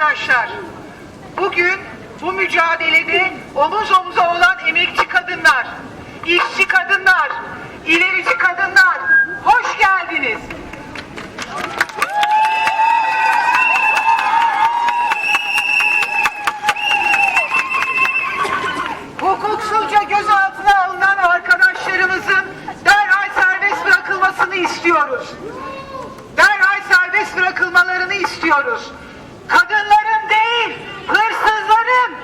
arkadaşlar. Bugün bu mücadelede omuz omuza olan emekçi kadınlar, işçi kadınlar, ilerici kadınlar hoş geldiniz. Hukuksuzca gözaltına alınan arkadaşlarımızın derhal serbest bırakılmasını istiyoruz. Derhal serbest bırakılmalarını istiyoruz. Kadınların değil, hırsızların,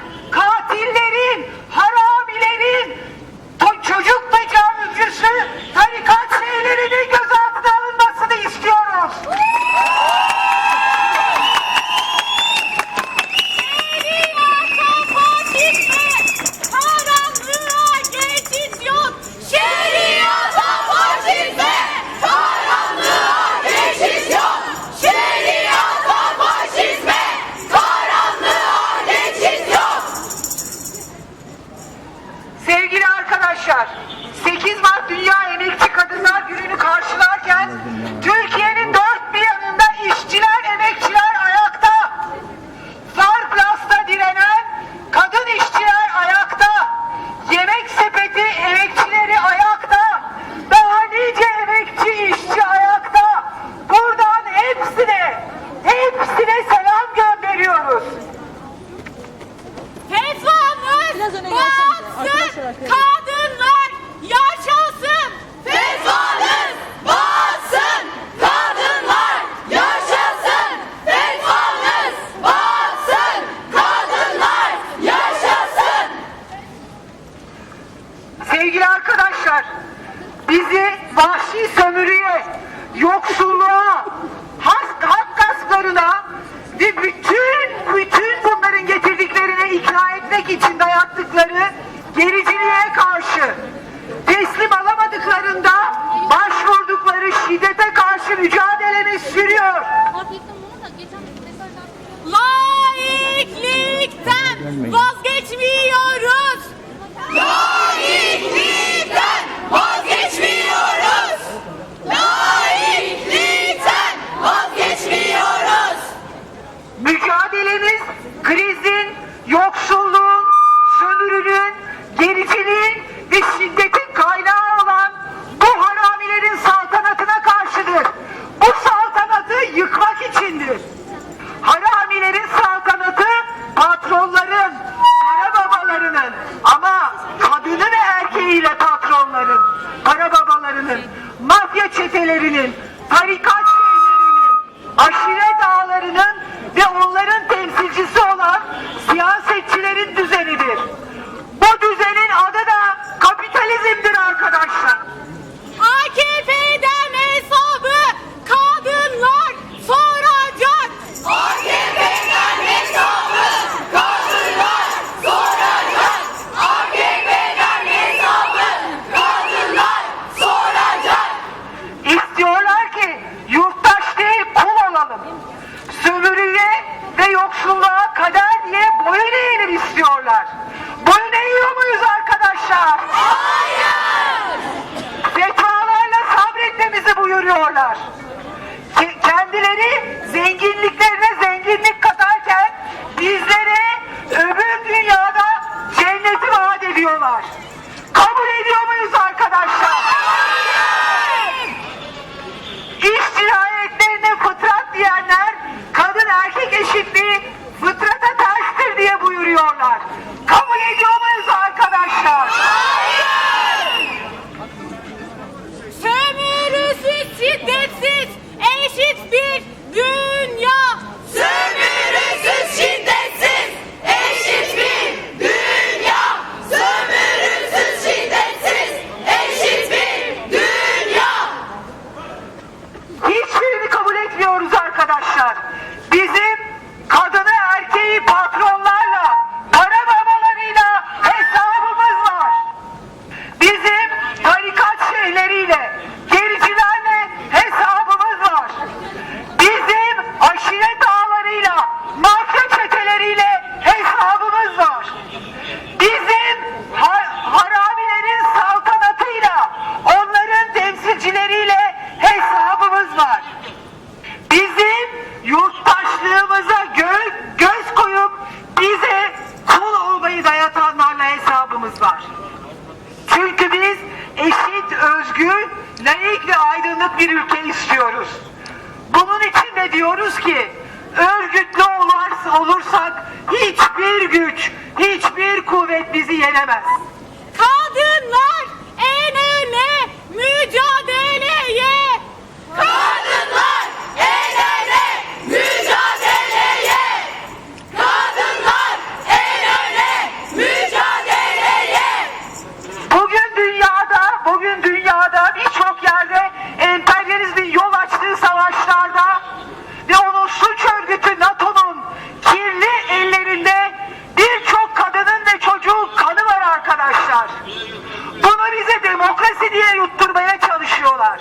arkadaşlar, 8 Mart Dünya Emekçi Kadınlar Günü'nü karşılarken Sevgili arkadaşlar, bizi vahşi sömürüye, yoksulluğa, hak, hak gasplarına ve bütün bütün bunların getirdiklerine ikna etmek için dayattıkları gericiliğe karşı teslim alamadıklarında başvurdukları şiddete karşı mücadelemiz sürüyor. Fark ettim 在一起 babalarının ama kadını ve erkeğiyle patronların, para babalarının, mafya çetelerinin, tarikat şeylerinin, aşiret ağlarının ve onların temsilcisi olan yoksulluğa kader diye boyun eğelim istiyorlar. Boyun eğiyor muyuz arkadaşlar? Hayır. Fetvalarla sabretmemizi buyuruyorlar. Ke- Kendileri zenginliklerine zenginlik katarken bizlere öbür dünyada cenneti vaat ediyorlar. Kabul ediyor muyuz arkadaşlar? İş cinayetlerine fıtrat diyenler erkek eşitliği bizi bir ülke istiyoruz. Bunun için de diyoruz ki örgütlü olursak hiçbir güç, hiçbir kuvvet bizi yenemez. Arkadaşlar. Bunu bize demokrasi diye yutturmaya çalışıyorlar.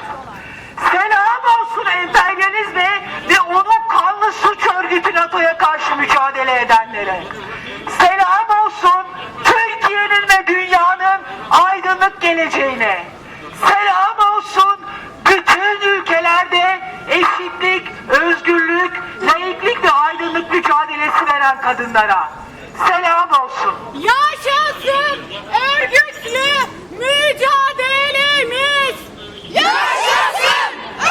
Selam olsun emperyalizme ve onun kanlı suç örgütü NATO'ya karşı mücadele edenlere. Selam olsun Türkiye'nin ve dünyanın aydınlık geleceğine. Selam olsun bütün ülkelerde eşitlik, özgürlük, laiklik ve aydınlık mücadelesi veren kadınlara selam olsun. Yaşasın örgütlü